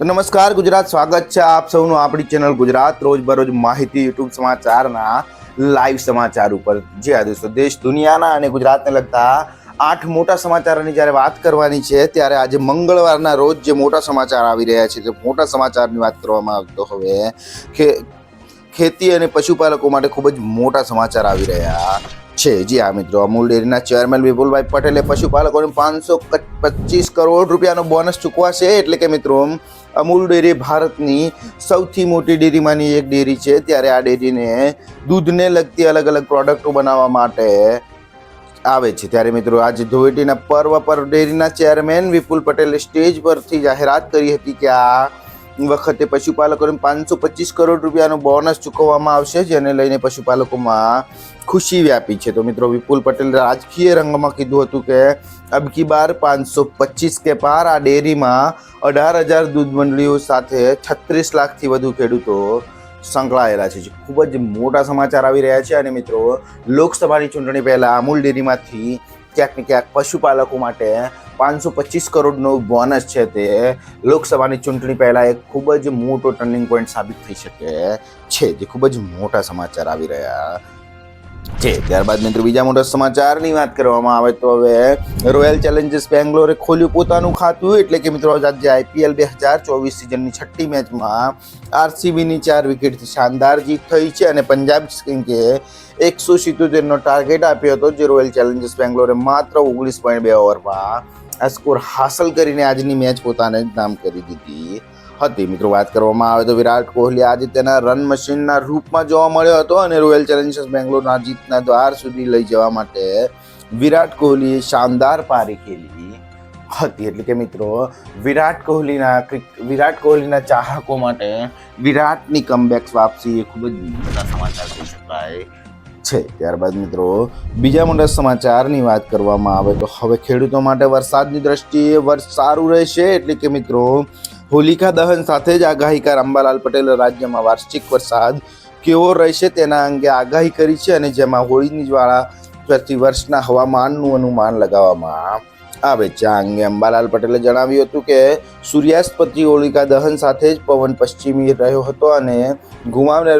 તો નમસ્કાર, ગુજરાત સ્વાગત છે આપ સૌનું આપણી ચેનલ ગુજરાત. રોજબરોજ માહિતી યુટ્યુબ સમાચારના લાઈવ સમાચાર ઉપર. જે આ દોસ્તો, દેશ, દુનિયાના અને ગુજરાતને લગતા આઠ મોટા સમાચારોની જ્યારે વાત કરવાની છે, ત્યારે આજે મંગળવારના રોજ જે મોટા સમાચાર આવી રહ્યા છે, તે મોટા સમાચારની વાત કરવામાં આવતો હવે કે ખેતી અને પશુપાલકો માટે ખૂબ જ મોટા સમાચાર આવી રહ્યા. છે. જી હા, મિત્રો, અમૂલ ડેરીના ચેરમેન વિપુલભાઈ પટેલે પશુપાલકોને પાંચસો પચીસ કરોડ રૂપિયાનો બોનસ ચૂકવાશે. એટલે કે મિત્રો અમૂલ ડેરી ભારતની સૌથી મોટી ડેરીમાંની એક ડેરી છે. ત્યારે આ ડેરીને દૂધને લગતી અલગ અલગ પ્રોડક્ટો બનાવવા માટે આવે છે. ત્યારે મિત્રો, આજે ધોળેટીના પર્વ પર ડેરીના ચેરમેન વિપુલ પટેલે સ્ટેજ પરથી જાહેરાત કરી હતી કે આ વખતે પશુપાલકોને પાંચસો પચીસ કરોડ રૂપિયાનો બોનસ ચૂકવવામાં આવશે, જેને લઈને પશુપાલકોમાં ખુશી વ્યાપી છે. તો મિત્રો, વિપુલ પટેલે રાજકીય રંગમાં કીધું હતું કે અબકી બાર પાંચસો પચીસ કે પાર, આ ડેરીમાં અઢાર હજાર દૂધ મંડળીઓ સાથે છત્રીસ લાખથી વધુ ખેડૂતો સંકળાયેલા છે. ખૂબ જ મોટા સમાચાર આવી રહ્યા છે. અને મિત્રો, લોકસભાની ચૂંટણી પહેલાં અમૂલ ડેરીમાંથી ક્યાંક ને ક્યાંક પશુપાલકો માટે પાંચસો પચીસ કરોડનો બોનસ છે તે. લોકસભાની ચૂંટણી પહેલાં એક ખૂબ જ મોટો ટર્નિંગ પોઈન્ટ સાબિત થઈ શકે છે, જે ખૂબ જ મોટા સમાચાર આવી રહ્યા છે. ત્યારબાદ મિત્રો બીજા મોટા સમાચારની વાત કરવામાં આવે તો હવે રોયલ ચેલેન્જર્સ બેંગ્લોરે ખોલ્યું પોતાનું ખાતું, એટલે કે મિત્રો આજે આઈપીએલ બે હજાર ચોવીસ સિઝનની છઠ્ઠી મેચમાં આરસીબીની ચાર વિકેટથી શાનદાર જીત થઈ છે અને પંજાબ કિંગે એકસો સિત્તોતેરનો ટાર્ગેટ આપ્યો હતો, જે રોયલ ચેલેન્જર્સ બેંગ્લોરે માત્ર ઓગણીસ પોઈન્ટ બે ઓવરમાં આ સ્કોર હાંસલ કરીને આજની મેચ પોતાને જ નામ કરી દીધી. હતી. મિત્રો, વાત કરવામાં આવે તો વિરાટ કોહલી આજે તેના રન મશીનના રૂપમાં જોવા મળ્યો હતો અને રોયલ ચેલેન્જર્સ બેંગ્લોરના જીતના દ્વાર સુધી લઈ જવા માટે વિરાટ કોહલીએ શાનદાર પારી ખેલી હતી. એટલે કે મિત્રો, વિરાટ કોહલીના વિરાટ કોહલીના ચાહકો માટે વિરાટની કમબેક્સ વાપસી એ ખૂબ જ મોટા સમાચાર કહી શકાય. છે. ત્યારબાદ મિત્રો, બીજા મોટા સમાચારની વાત કરવામાં આવે તો હવે ખેડૂતો માટે વરસાદની દ્રષ્ટિએ વર્ષ સારું રહેશે. એટલે કે મિત્રો, હોલિકા દહન સાથે જ આગાહીકાર અંબાલાલ પટેલે રાજ્યમાં વાર્ષિક વરસાદ કેવો રહેશે તેના અંગે આગાહી કરી છે અને જેમાં હોળીની જ્વાળા પ્રતિ વર્ષના હવામાનનું અનુમાન લગાવવામાં આવે છે. આ અંગે અંબાલાલ પટેલે જણાવ્યું હતું કે સૂર્યાસ્ત પછી હોલિકા દહન સાથે જ પવન પશ્ચિમી રહ્યો હતો અને ગુમાવ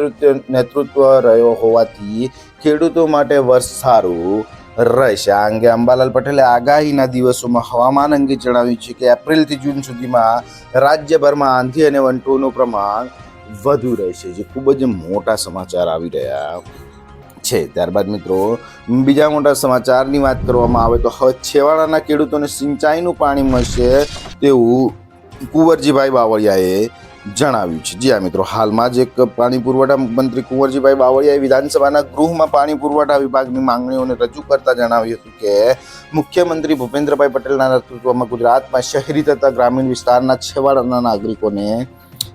નેતૃત્વ રહ્યો હોવાથી ખેડૂતો માટે વર્ષ સારું રહેશે. આ અંગે અંબાલાલ પટેલે આગાહીના દિવસોમાં હવામાન અંગે જણાવ્યું છે કે એપ્રિલથી જૂન સુધીમાં રાજ્યભરમાં આંધી અને વંટોનું પ્રમાણ વધુ રહેશે, જે ખૂબ જ મોટા સમાચાર આવી રહ્યા છે. ત્યારબાદ મિત્રો, બીજા મોટા સમાચારની વાત કરવામાં આવે તો હવે છેવાડાના ખેડૂતોને સિંચાઈનું પાણી મળશે તેવું કુંવરજીભાઈ બાવળિયાએ જણાવ્યું છે. જી હા, મિત્રો, હાલમાં જ એક પાણી પુરવઠા મંત્રી કુંવરજીભાઈ બાવળિયાએ વિધાનસભાના ગૃહમાં પાણી પુરવઠા વિભાગની માંગણીઓને રજૂ કરતા જણાવ્યું હતું કે, મુખ્યમંત્રી ભૂપેન્દ્રભાઈ પટેલના નેતૃત્વમાં ગુજરાતમાં શહેરી તથા ગ્રામીણ વિસ્તારના છેવાડાના નાગરિકોને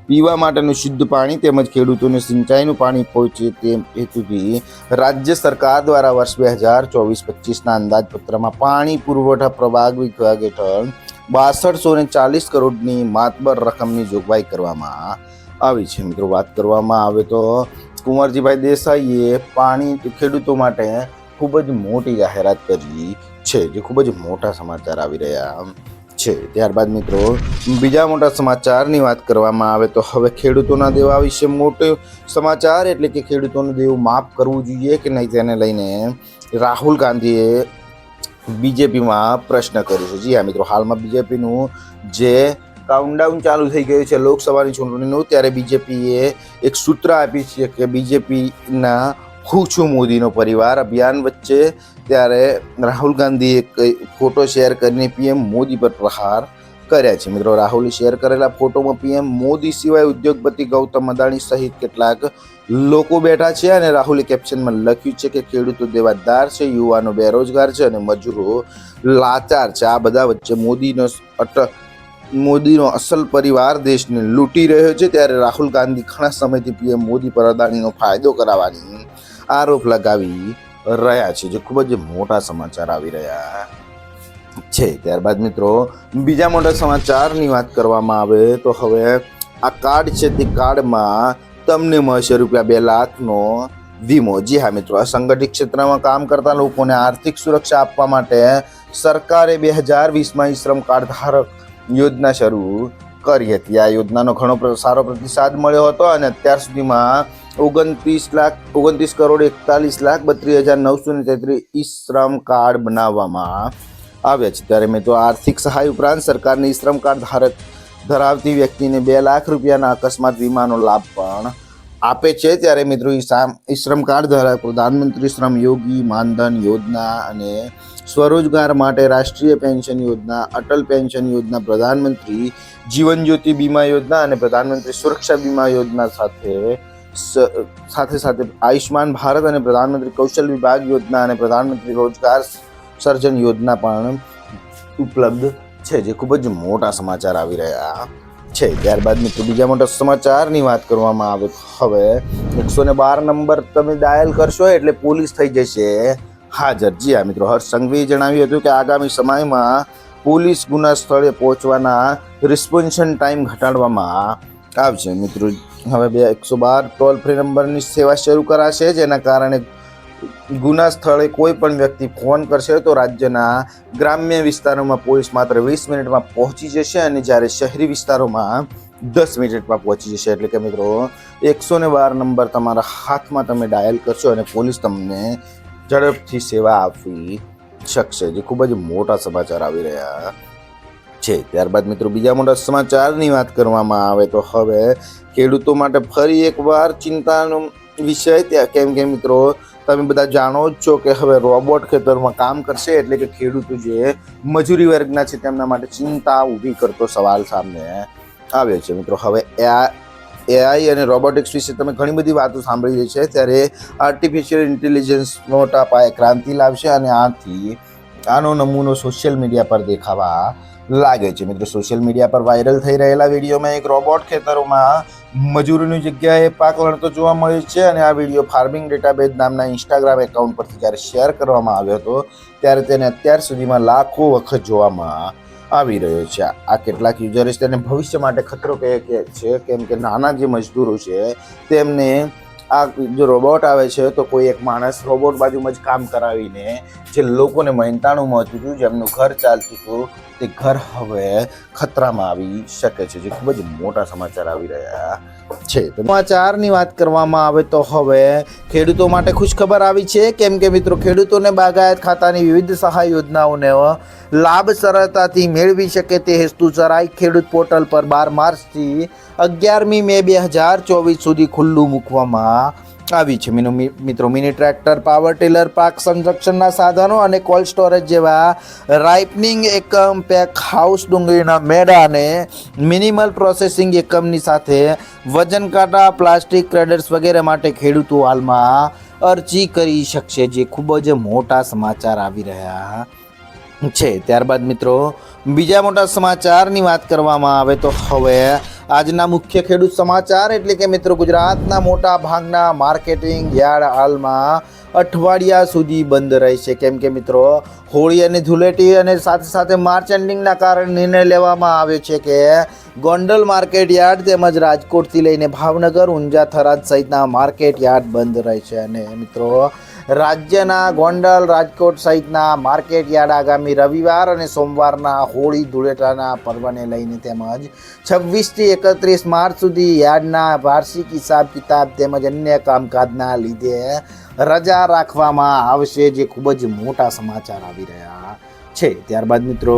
પીવા માટેનું શુદ્ધ પાણી તેમજ ખેડૂતોને સિંચાઈનું પાણી પહોંચે તે હેતુથી રાજ્ય સરકાર દ્વારા વર્ષ બે હજાર ચોવીસ પચીસના અંદાજપત્રમાં પાણી પુરવઠા પ્રભાગ વિભાગ હેઠળ બાસઠસો ને ચાલીસ કરોડની માતબર રકમની જોગવાઈ કરવામાં આવી છે. મિત્રો, વાત કરવામાં આવે તો કુંવરજીભાઈ દેસાઈએ પાણી ખેડૂતો માટે ખૂબ જ મોટી જાહેરાત કરી છે, જે ખૂબ જ મોટા સમાચાર આવી રહ્યા છે. ત્યારબાદ મિત્રો, બીજા મોટા સમાચારની વાત કરવામાં આવે તો હવે ખેડૂતોના દેવા વિશે મોટો સમાચાર એટલે કે ખેડૂતોનું દેવું માફ કરવું જોઈએ કે નહીં, તેને લઈને રાહુલ ગાંધીએ બીજેપીમાં પ્રશ્ન કરીશું જી હા, મિત્રો, હાલમાં બીજેપીનું જે કાઉન્ટડાઉન ચાલુ થઈ ગયું છે લોકસભાની ચૂંટણીનું, ત્યારે બીજેપીએ એક સૂત્ર આપી છે કે બીજેપીના હું છું મોદીનો પરિવાર અભિયાન વચ્ચે, ત્યારે રાહુલ ગાંધીએ એક ફોટો શેર કરીને પીએમ મોદી પર પ્રહાર કર્યા છે. મિત્રો, રાહુલે શેર કરેલા ફોટોમાં પીએમ મોદી સિવાય ઉદ્યોગપતિ ગૌતમ અદાણી સહિત કેટલાક લોકો બેઠા છે અને રાહુલે કેપ્શનમાં લખ્યું છે કે ખેડૂતો દેવાદાર છે, યુવાનો બેરોજગાર છે અને મજૂરો લાચાર છે. આ બધા વચ્ચે મોદીનો અટ, મોદીનો અસલ પરિવાર દેશને લૂંટી રહ્યો છે. ત્યારે રાહુલ ગાંધી ઘણા સમયથી પીએમ મોદી પર અદાણીનો ફાયદો કરાવવાની આરોપ લગાવી રહ્યા છે. જે ખૂબ જ મોટા સમાચાર આવી રહ્યા. છે. ત્યારબાદ મિત્રો, બીજા મોટા સમાચારની વાત કરવામાં આવે તો હવે આ કાર્ડ છે તે કાર્ડમાં તમને મળશે રૂપિયા બે લાખનો વીમો. જી હા મિત્રો અસંગઠિત ક્ષેત્રમાં કામ કરતા લોકોને આર્થિક સુરક્ષા આપવા માટે સરકારે બે હજાર વીસમાં શ્રમ કાર્ડ ધારક યોજના શરૂ કરી હતી. આ યોજનાનો ઘણો સારો પ્રતિસાદ મળ્યો હતો અને અત્યાર સુધીમાં ઓગણત્રીસ લાખ, ઓગણત્રીસ કરોડ એકતાલીસ લાખ બત્રીસ હજાર નવસો ને તેત્રીસ ઈશ્રમ શ્રમ કાર્ડ બનાવવામાં આવ્યા છે. ત્યારે મેં તો આર્થિક સહાય ઉપરાંત સરકારની શ્રમ કાર્ડ ધારક ધરાવતી વ્યક્તિને બે લાખ રૂપિયાના અકસ્માત વીમાનો લાભ પણ આપે છે. ત્યારે મિત્રો ઈ શ્રમ કાર્ડ દ્વારા પ્રધાનમંત્રી શ્રમ યોગી માનધન યોજના અને સ્વરોજગાર માટે રાષ્ટ્રીય પેન્શન યોજના, અટલ પેન્શન યોજના, પ્રધાનમંત્રી જીવન જ્યોતિ બીમા યોજના અને પ્રધાનમંત્રી સુરક્ષા બીમા યોજના સાથે સાથે સાથે આયુષ્માન ભારત અને પ્રધાનમંત્રી કૌશલ વિભાગ યોજના અને પ્રધાનમંત્રી રોજગાર સર્જન યોજના પણ ઉપલબ્ધ છે, જે ખૂબ જ મોટા સમાચાર આવી રહ્યા છે. ત્યારબાદ મિત્રો બીજા મોટા સમાચારની વાત કરવામાં આવે હવે એકસો ને બાર નંબર તમે ડાયલ કરશો એટલે પોલીસ થઈ જશે હાજર. જી હા, મિત્રો, હર્ષ સંઘવીએ જણાવ્યું હતું કે આગામી સમયમાં પોલીસ ગુના સ્થળે પહોંચવાના રિસ્પોન્શન ટાઈમ ઘટાડવામાં આવશે. મિત્રો, હવે બે એકસો બાર ટોલ ફ્રી નંબરની સેવા શરૂ કરાશે, જેના કારણે ગુના સ્થળે કોઈ પણ વ્યક્તિ ફોન કરશે તો રાજ્યના ગ્રામ્ય વિસ્તારોમાં પોલીસ માત્ર વીસ મિનિટમાં પહોંચી જશે અને જ્યારે શહેરી વિસ્તારોમાં દસ મિનિટમાં પહોંચી જશે. એટલે કે મિત્રો, એકસો ને બાર નંબર તમારા હાથમાં તમે ડાયલ કરશો અને પોલીસ તમને ઝડપથી સેવા આપવી શકશે. જે ખૂબ જ મોટા સમાચાર આવી રહ્યા છે. ત્યારબાદ મિત્રો, બીજા મોટા સમાચારની વાત કરવામાં આવે તો હવે ખેડૂતો માટે ફરી એકવાર ચિંતાનો વિષય ત્યાં કેમ કે મિત્રો, તમે બધા જાણો જ છો કે હવે રોબોટ ખેતરમાં કામ કરશે એટલે કે ખેડૂતો જે મજૂરી વર્ગના છે તેમના માટે ચિંતા ઊભી કરતો સવાલ સામે આવ્યો છે. મિત્રો, હવે આ એઆઈ અને રોબોટિક્સ વિશે તમે ઘણી બધી વાતો સાંભળી છે. ત્યારે આર્ટિફિશિયલ ઇન્ટેલિજન્સ મોટા પાયે ક્રાંતિ લાવશે અને આથી આનો નમૂનો સોશિયલ મીડિયા પર દેખાવા લાગે છે. મિત્રો સોશિયલ મીડિયા પર વાયરલ થઈ રહેલા વિડીયોમાં એક રોબોટ ખેતરોમાં મજૂરીની જગ્યાએ પાક લણતો જોવા મળે છે અને આ વીડિયો ફાર્મિંગ ડેટાબેઝ નામના ઇન્સ્ટાગ્રામ એકાઉન્ટ પરથી જ્યારે શેર કરવામાં આવ્યો હતો, ત્યારે તેને અત્યાર સુધીમાં લાખો વખત જોવામાં આવી રહ્યો છે. આ કેટલાક યુઝર્સ તેને ભવિષ્ય માટે ખતરો કહે કે છે, કેમ કે નાના જે મજદૂરો છે, તેમને આ જો રોબોટ આવે છે, તો કોઈ એક માણસ રોબોટ બાજુમાં જ કામ કરાવીને જે લોકોને મહેનતાણું મળતું હતું જેમનું ઘર ચાલતું હતું, તે ઘર હવે ખતરામાં આવી શકે છે, જે ખૂબ જ મોટા સમાચાર આવી રહ્યા છે. સમાચારની વાત કરવામાં આવે તો હવે ખેડૂતો માટે ખુશખબર આવી છે. કેમ કે મિત્રો, ખેડૂતોને બાગાયત ખાતાની વિવિધ સહાય યોજનાઓને લાભ સરળતાથી મેળવી શકે તે હેતુ સરાય ખેડૂત પોર્ટલ પર બાર માર્ચથી અગિયારમી મે બે હજાર ચોવીસ સુધી ખુલ્લું મૂકવામાં આવી છે. મિત્રો, મિની ટ્રેક્ટર, પાવર ટિલર, પાક સંરક્ષણના સાધનો અને કોલ્ડ સ્ટોરેજ જેવા રાઇપનિંગ એકમ પેક હાઉસ ડુંગળીના મેળા અને મિનિમલ પ્રોસેસિંગ એકમની સાથે વજન કાંટા પ્લાસ્ટિક ક્રેડર્સ વગેરે માટે ખેડૂતો હાલમાં અરજી કરી શકશે, જે ખૂબ જ મોટા સમાચાર આવી રહ્યા છે. ત્યારબાદ મિત્રો, બીજા મોટા સમાચારની વાત કરવામાં આવે તો હવે આજના મુખ્ય ખેડૂત સમાચાર એટલે કે મિત્રો ગુજરાતના મોટા ભાગના માર્કેટિંગ યાર્ડ હાલમાં અઠવાડિયા સુધી બંધ રહેશે કેમ કે મિત્રો, હોળી અને ધૂળેટી અને સાથે સાથે માર્ચ એન્ડિંગના કારણે નિર્ણય લેવામાં આવ્યો છે કે ગોંડલ માર્કેટ યાર્ડ તેમજ રાજકોટથી લઈને ભાવનગર, ઊંઝા થરાદ સહિતના માર્કેટ યાર્ડ બંધ રહેશે અને મિત્રો રાજ્યના ગોંડલ રાજકોટ સહિતના માર્કેટ યાર્ડ આગામી રવિવાર અને સોમવારના હોળી ધૂળેટાના પર્વને લઈને તેમજ છવ્વીસથી એકત્રીસ માર્ચ સુધી યાર્ડના વાર્ષિક હિસાબ કિતાબ તેમજ અન્ય કામકાજના લીધે રજા રાખવામાં આવશે, જે ખૂબ જ મોટા સમાચાર આવી રહ્યા છે. ત્યારબાદ મિત્રો,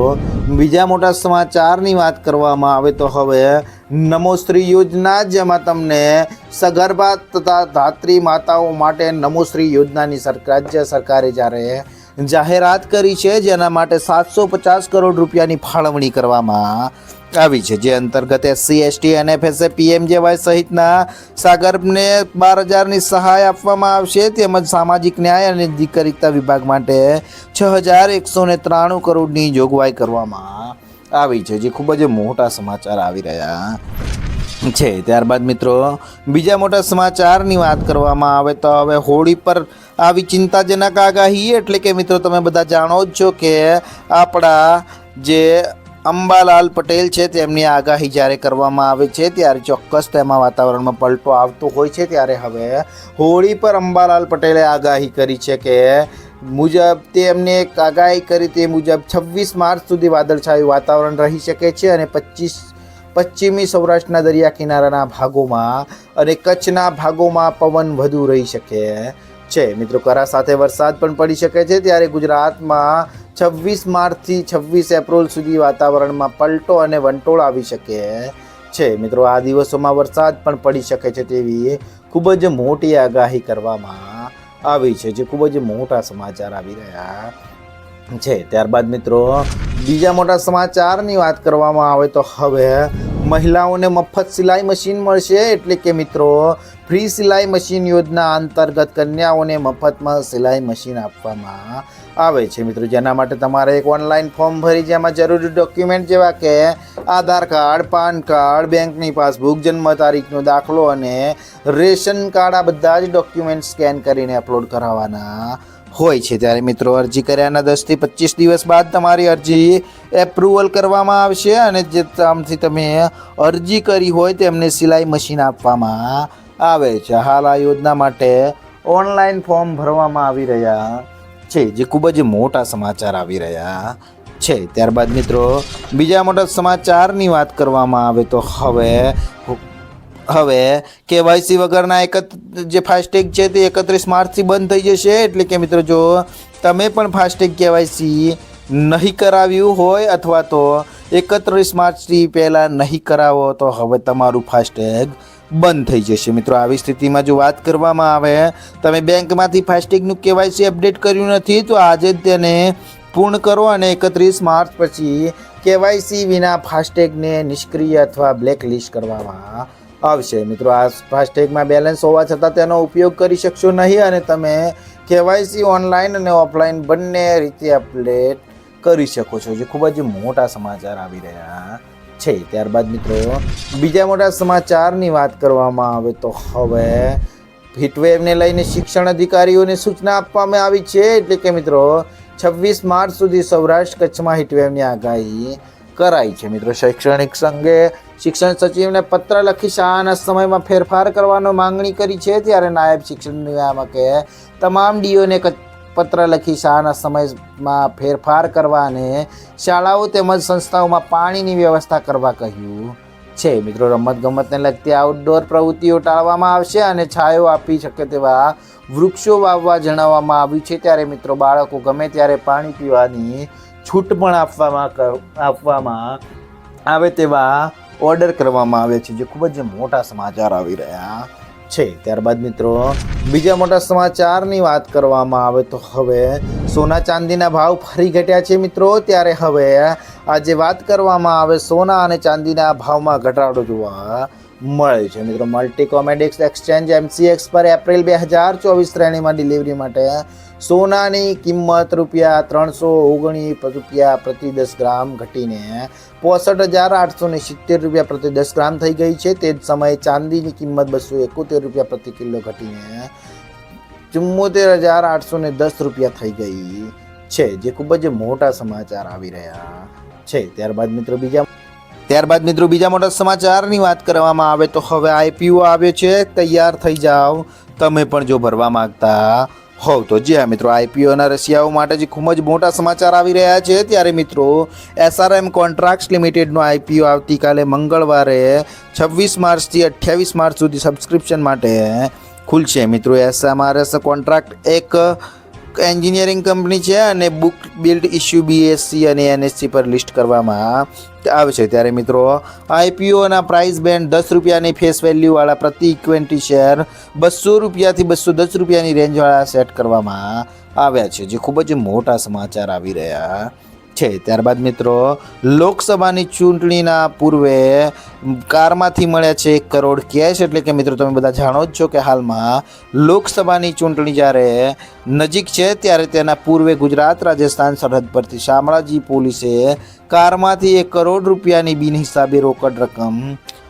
બીજા મોટા સમાચારની વાત કરવામાં આવે તો હવે નમોશ્રી યોજના, જેમાં તમને સગર્ભા તથા ધાત્રી માતાઓ માટે નમોશ્રી યોજનાની સર, રાજ્ય સરકારે જ્યારે જાહેરાત કરી છે, જેના માટે સાતસો પચાસ કરોડ રૂપિયાની ફાળવણી કરવામાં આવી છે, જે અંતર્ગત એસસી એસટી એનએફએસએ પીએમજેવાય સહિતના સાગરને બાર હજારની સહાય આપવામાં આવશે. તેમજ સામાજિક ન્યાય અને અધિકારિતા વિભાગ માટે છ હજાર એકસો ને ત્રાણું કરોડની જોગવાઈ કરવામાં આવી છે, જે ખૂબ જ મોટા સમાચાર આવી રહ્યા છે. ત્યારબાદ મિત્રો, બીજા મોટા સમાચારની વાત કરવામાં આવે તો હવે હોળી પર આવી ચિંતાજનક આગાહી. એટલે કે મિત્રો, તમે બધા જાણો જ છો કે આપણા જે અંબાલાલ પટેલ છે. તેમની આગાહી જ્યારે કરવામાં આવે છે, ત્યારે ચોક્કસ તેમાં વાતાવરણમાં પલટો આવતો હોય છે. ત્યારે હવે હોળી પર અંબાલાલ પટેલે આગાહી કરી છે કે મુજબ તેમને એક આગાહી કરી તે મુજબ છવ્વીસ માર્ચ સુધી વાદળછાયું વાતાવરણ રહી શકે છે અને પચીસ, પશ્ચિમી સૌરાષ્ટ્રના દરિયા કિનારાના ભાગોમાં અને કચ્છના ભાગોમાં પવન વધુ રહી શકે. છે. મિત્રો, કરા સાથે વરસાદ પણ પડી શકે છે. ત્યારે ગુજરાતમાં છવ્વીસ માર્ચથી છવ્વીસ એપ્રિલ સુધી વાતાવરણમાં પલટો અને વંટોળ આવી શકે છે. મિત્રો, આ દિવસોમાં વરસાદ પણ પડી શકે છે તેવી ખૂબ જ મોટી આગાહી કરવામાં આવી છે, જે ખૂબ જ મોટા સમાચાર આવી રહ્યા છે. ત્યારબાદ, મિત્રો, બીજા મોટા સમાચારની વાત કરવામાં આવે તો હવે મહિલાઓને મફત સિલાઈ મશીન મળશે. એટલે કે, મિત્રો ફ્રી સિલાઈ મશીન યોજના અંતર્ગત કન્યાઓને મફતમાં સિલાઈ મશીન આપવામાં આવે છે. મિત્રો, જેના માટે તમારે એક ઓનલાઈન ફોર્મ ભરી, જેમાં જરૂરી ડોક્યુમેન્ટ જેવા કે આધાર કાર્ડ, પાન કાર્ડ, બેંકની પાસબુક, જન્મ તારીખનો દાખલો અને રેશન કાર્ડ, આ બધા જ ડોક્યુમેન્ટ સ્કેન કરીને અપલોડ કરાવવાના હોય છે. ત્યારે મિત્રો, અરજી કર્યાના દસથી પચીસ દિવસ બાદ તમારી અરજી એપ્રુવલ કરવામાં આવશે અને જે આમથી તમે અરજી કરી હોય તેમને સિલાઈ મશીન આપવામાં આવે છે. હાલ આ યોજના માટે ઓનલાઈન ફોર્મ ભરવામાં આવી રહ્યા છે, જે ખૂબ જ મોટા સમાચાર આવી રહ્યા છે. ત્યારબાદ મિત્રો, બીજા મોટા સમાચારની વાત કરવામાં આવે તો હવે હવે કેવાયસી વગરના એક જે ફાસ્ટેગ છે તે એકત્રીસ માર્ચથી બંધ થઈ જશે. એટલે કે મિત્રો, જો તમે પણ ફાસ્ટેગ કેવાયસી નહીં કરાવ્યું હોય અથવા તો એકત્રીસ માર્ચથી પહેલાં નહીં કરાવો, તો હવે તમારું ફાસ્ટેગ બંધ થઈ જશે. મિત્રો, આવી સ્થિતિમાં જો વાત કરવામાં આવે, તમે બેંકમાંથી ફાસ્ટેગનું કેવાયસી અપડેટ કર્યું નથી, તો આજે જ તેને પૂર્ણ કરો અને એકત્રીસ માર્ચ પછી કેવાયસી વિના ફાસ્ટેગને નિષ્ક્રિય અથવા બ્લેક લિસ્ટ કરવામાં આવશે. મિત્રો, આ ફાસ્ટેગમાં બેલેન્સ હોવા છતાં તેનો ઉપયોગ કરી શકશો નહીં અને તમે કેવાયસી ઓનલાઈન અને ઓફલાઈન બંને રીતે અપડેટ કરી શકો છો. જે ખૂબ જ મોટા સમાચાર આવી રહ્યા છે. ત્યારબાદ મિત્રો, બીજા મોટા સમાચારની વાત કરવામાં આવે તો હવે હીટવેવને લઈને શિક્ષણ અધિકારીઓને સૂચના આપવામાં આવી છે. એટલે કે મિત્રો, છવ્વીસ માર્ચ સુધી સૌરાષ્ટ્ર કચ્છમાં હીટવેવની આગાહી કરાઈ છે. મિત્રો, શૈક્ષણિક સંઘે શિક્ષણ સચિવને પત્ર લખી શાળાના સમયમાં ફેરફાર કરવાનો માંગણી કરી છે. ત્યારે નાયબ શિક્ષણ નિયામકે તમામ ડીઓને પત્ર લખી શાળાના સમયમાં ફેરફાર કરવા અને શાળાઓ તેમજ સંસ્થાઓમાં પાણીની વ્યવસ્થા કરવા કહ્યું છે. મિત્રો રમત ગમતને લગતી આઉટડોર પ્રવૃત્તિઓ ટાળવામાં આવશે અને છાયો આપી શકે તેવા વૃક્ષો વાવવા જણાવવામાં આવ્યું છે. ત્યારે મિત્રો, બાળકો ગમે ત્યારે પાણી પીવાની છૂટ પણ આપવામાં આપવામાં આવે તેવા ઓર્ડર કરવામાં આવે છે, જે ખૂબ જ મોટા સમાચાર આવી રહ્યા છે. ત્યારબાદ મિત્રો, બીજા મોટા સમાચારની વાત કરવામાં આવે તો હવે સોના ચાંદીના ભાવ ફરી ઘટ્યા છે મિત્રો. ત્યારે હવે આજે વાત કરવામાં આવે સોના અને ચાંદીના ભાવમાં ઘટાડો જોવા મળે છે. મિત્રો મલ્ટી કોમેડિક્સ એક્સચેન્જ એમસીએક્સ પર એપ્રિલ બે હજાર ચોવીસ શ્રેણીમાં ડિલિવરી માટે સોનાની કિંમત રૂપિયા ત્રણસો ઓગણીસ રૂપિયા પ્રતિ દસ ગ્રામ ઘટીને પોસઠ હજાર આઠસો ને સિત્તેર રૂપિયા પ્રતિ દસ ગ્રામ થઈ ગઈ છે. તે જ સમયે ચાંદીની કિંમત બસો એકોતેર રૂપિયા પ્રતિ કિલો ઘટીને ચુમ્મોતેર હજાર આઠસો ને દસ રૂપિયા થઈ ગઈ છે, જે ખૂબ જ મોટા સમાચાર આવી રહ્યા છે. ત્યારબાદ મિત્રો, બીજા ત્યારબાદ મિત્રો બીજા મોટા સમાચારની વાત કરવામાં આવે તો હવે આઈપીઓ આવ્યો છે. તૈયાર થઈ જાઓ. તમે પણ જો ભરવા માગતા હોવ તો જી મિત્રો, આઈપીઓના રશિયાઓ માટે જે ખૂબ જ મોટા સમાચાર આવી રહ્યા છે, ત્યારે મિત્રો એસઆરએમ કોન્ટ્રાક્ટ્સ લિમિટેડનો આઈપીઓ આવતીકાલે મંગળવારે છવ્વીસ માર્ચથી અઠ્યાવીસ માર્ચ સુધી સબસ્ક્રિપ્શન માટે ખુલશે. મિત્રો, એસએમઆરએસ કોન્ટ્રાક્ટ એક એન્જિનિયરિંગ કંપની છે અને બુક બિલ્ડ ઇસ્યુ બીએસસી અને એનએસસી પર લિસ્ટ કરવામાં આવે છે. ત્યારે મિત્રો આઈપીઓના પ્રાઇસ બેન્ડ દસ રૂપિયાની ફેસ વેલ્યુવાળા પ્રતિ ઇક્વેન્ટી શેર બસો રૂપિયાથી બસો દસ રૂપિયાની રેન્જવાળા સેટ કરવામાં આવ્યા છે, જે ખૂબ જ મોટા સમાચાર આવી રહ્યા છે. ત્યારબાદ મિત્રો, લોકસભાની ચૂંટણીના પૂર્વે કારમાંથી મળ્યા છે એક કરોડ કેશ. એટલે કે મિત્રો, તમે બધા જાણો જ છો કે હાલમાં લોકસભાની ચૂંટણી જ્યારે નજીક છે, ત્યારે તેના પૂર્વે ગુજરાત, રાજસ્થાન, સરહદ પરથી શામળાજી પોલીસે કારમાંથી એક કરોડ રૂપિયાની બિનહિસાબે રોકડ રકમ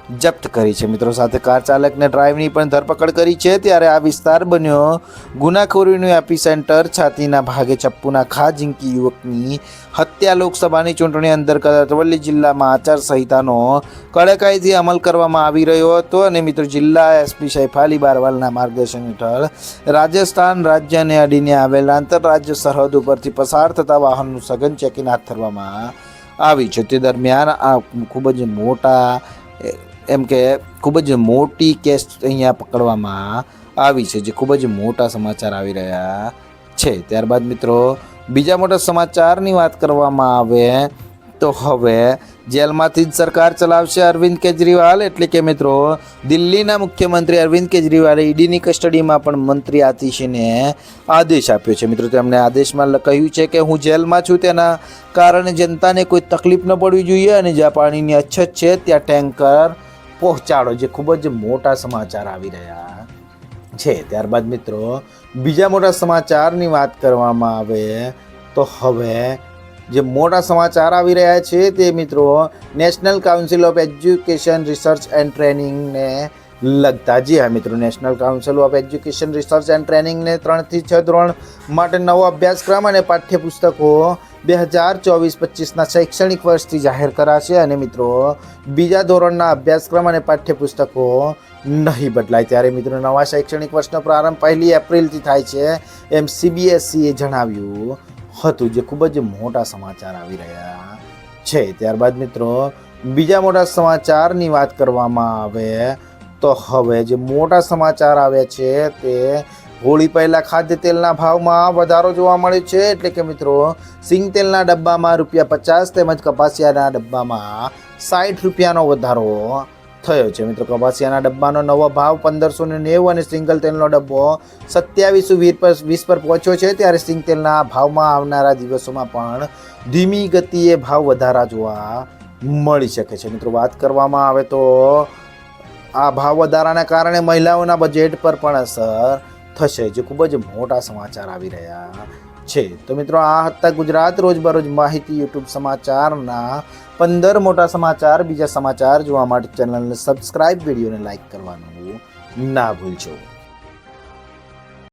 જપ્ત કરી છે. મિત્રો સાથે કાર ચાલકને ડ્રાઈવની પણ ધરપકડ કરી છે. ત્યારે આ વિસ્તાર બન્યો ગુનાખોરીનું એપી સેન્ટર. છાતીના ભાગે ચપ્પુના ખા ઝીંકી યુવકની હત્યા. લોકસભાની ચૂંટણી અંતર્ગત અરવલ્લી જિલ્લામાં આચારસંહિતાનો કડકાઈથી અમલ કરવામાં આવી રહ્યો હતો અને મિત્રો જિલ્લા એસપી શૈફાલી બારવાલના માર્ગદર્શન હેઠળ રાજસ્થાન રાજ્યને અડીને આવેલા આંતરરાજ્ય સરહદ ઉપરથી પસાર થતા વાહનનું સઘન ચેકિંગ હાથ ધરવામાં આવી છે. તે દરમિયાન આ ખૂબ જ મોટા એમ કે ખૂબ જ મોટી કેસ અહીંયા પકડવામાં આવી છે, જે ખૂબ જ મોટા સમાચાર આવી રહ્યા છે. ત્યારબાદ મિત્રો, બીજા મોટા સમાચારની વાત કરવામાં આવે તો હવે જેલમાંથી જ સરકાર ચલાવશે અરવિંદ કેજરીવાલ, એટલે કે મિત્રો, દિલ્હીના મુખ્યમંત્રી અરવિંદ કેજરીવાલે ઈડીની કસ્ટડીમાં પણ મંત્રી આતિશીને આદેશ આપ્યો છે. મિત્રો, તેમણે આદેશમાં કહ્યું છે કે હું જેલમાં છું, તેના કારણે જનતાને કોઈ તકલીફ ન પડવી જોઈએ અને જ્યાં પાણીની અછત છે, ત્યાં ટેન્કર પહોંચાડો, જે ખૂબ જ મોટા સમાચાર આવી રહ્યા છે. ત્યારબાદ મિત્રો, બીજા મોટા સમાચારની વાત કરવામાં આવે તો હવે જે મોટા સમાચાર આવી રહ્યા છે તે મિત્રો, national council of education, research and ટ્રેનિંગને લગતા જી હા મિત્રો national council of education research and ટ્રેનિંગને ત્રણથી છ ધોરણ માટે નવો અભ્યાસક્રમ અને પાઠ્યપુસ્તકો બે હજાર ચોવીસ પચીસના શૈક્ષણિક વર્ષથી જાહેર કરાશે. અને મિત્રો, બીજા ધોરણના અભ્યાસક્રમ અને પાઠ્યપુસ્તકો નહીં બદલાય. ત્યારે મિત્રો, નવા શૈક્ષણિક વર્ષનો પ્રારંભ પહેલી એપ્રિલથી થાય છે. એમ સીબીએસસીએ જણાવ્યું હતું જે ખૂબ જ મોટા સમાચાર આવી રહ્યા છે. ત્યારબાદ મિત્રો, બીજા મોટા સમાચારની વાત કરવામાં આવે તો હવે જે મોટા સમાચાર આવ્યા છે તે હોળી પહેલા ખાદ્ય તેલના ભાવમાં વધારો જોવા મળ્યો છે. એટલે કે મિત્રો, સિંગ તેલના ડબ્બામાં રૂપિયા પચાસ તેમજ કપાસિયાના ડબ્બામાં સાઠ રૂપિયાનો વધારો થયો છે. મિત્રો, કપાસિયાના ડબ્બાનો નવો ભાવ પંદરસો ને નેવું અને સિંગલ તેલનો ડબ્બો સત્યાવીસો વીસ પર વીસ પર પહોંચ્યો છે. ત્યારે સિંગ તેલના ભાવમાં આવનારા દિવસોમાં પણ ધીમી ગતિએ ભાવ વધારા જોવા મળી શકે છે. મિત્રો, વાત કરવામાં આવે તો આ ભાવ વધારાના કારણે મહિલાઓના બજેટ પર પણ અસર થશે, જે ખૂબ જ મોટા સમાચાર આવી રહ્યા છે. તો મિત્રો, આ હતા ગુજરાત રોજબરોજ માહિતી, યુટ્યુબ સમાચારના પંદર મોટા સમાચાર. બીજા સમાચાર જોવા માટે ચેનલને સબસ્ક્રાઇબ વિડીયોને લાઈક કરવાનું ના ભૂલશો.